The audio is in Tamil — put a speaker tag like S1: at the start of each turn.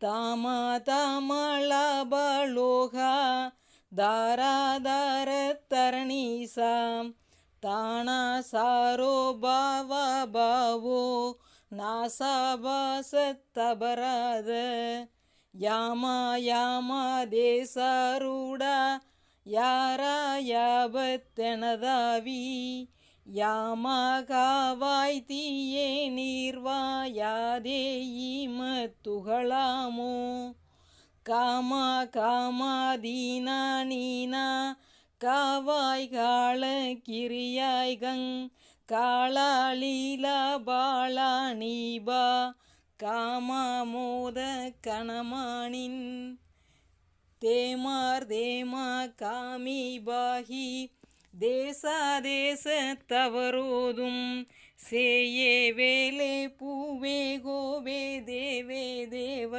S1: ತಾಮಳಾಬಲೋಘಾ ದಾರಾಧಾರ ತರಣೀಸಾ ತಾಣ ಸಾರೋ ಭಾವ ಭಾವೋ ನಾಸಾಭಾಸತ್ತಬರಾದ ಯಾಮ ಯಾಮ ದೇಸಾರೂಢ ಯಾರ ಯಾವತ್ತೆನದಾವಿ யாமகாவாய் தீயே நீர்வாயாதே ஈம துகளாமோ காமா காமாதீனா நீனா? காவாய் கால கிரியாய்கங் காளா லீலா பாலா நீபா? காமாமோத கணமானின் தேமார் தேமா காமி பாகி தேசாதேச தவறோதும் சேயே வேலே பூவே கோவே தேவே